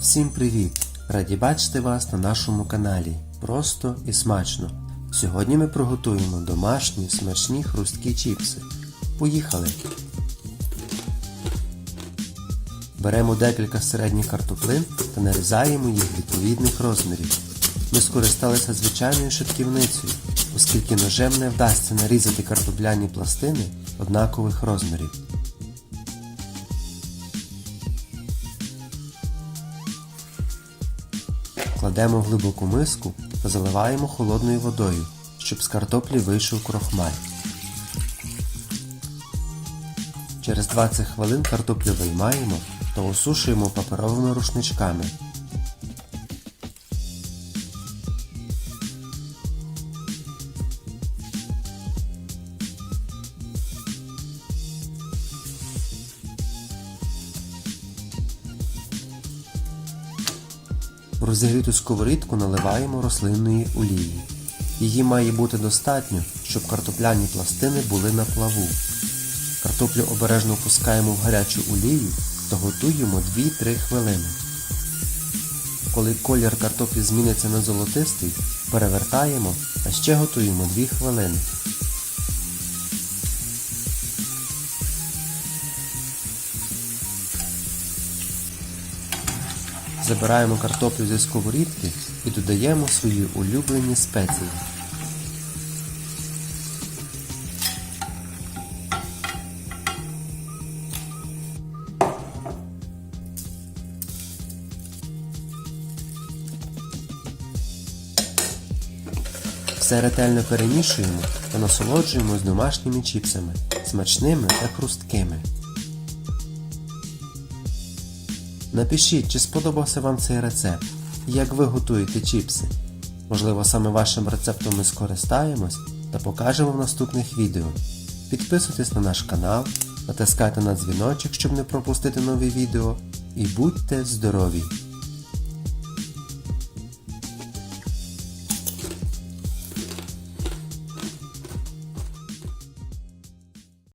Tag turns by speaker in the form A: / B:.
A: Всім привіт! Раді бачити вас на нашому каналі. Просто і смачно. Сьогодні ми приготуємо домашні смачні хрусткі чіпси. Поїхали! Беремо декілька середніх картоплин та нарізаємо їх відповідних розмірів. Ми скористалися звичайною шитківницею, оскільки ножем не вдасться нарізати картопляні пластини однакових розмірів. Кладемо в глибоку миску та заливаємо холодною водою, щоб з картоплі вийшов крохмаль. Через 20 хвилин картоплю виймаємо та осушуємо паперовими рушничками. Розігріту сковорідку наливаємо рослинної олії. Її має бути достатньо, щоб картопляні пластини були на плаву. Картоплю обережно опускаємо в гарячу олію та готуємо 2-3 хвилини. Коли колір картоплі зміниться на золотистий, перевертаємо та ще готуємо 2 хвилини. Забираємо картоплю зі сковорідки і додаємо свої улюблені спеції. Все ретельно перемішуємо та насолоджуємось домашніми чіпсами, смачними та хрусткими. Напишіть, чи сподобався вам цей рецепт і як ви готуєте чіпси. Можливо, саме вашим рецептом ми скористаємось та покажемо в наступних відео. Підписуйтесь на наш канал, натискайте на дзвіночок, щоб не пропустити нові відео. І будьте здорові!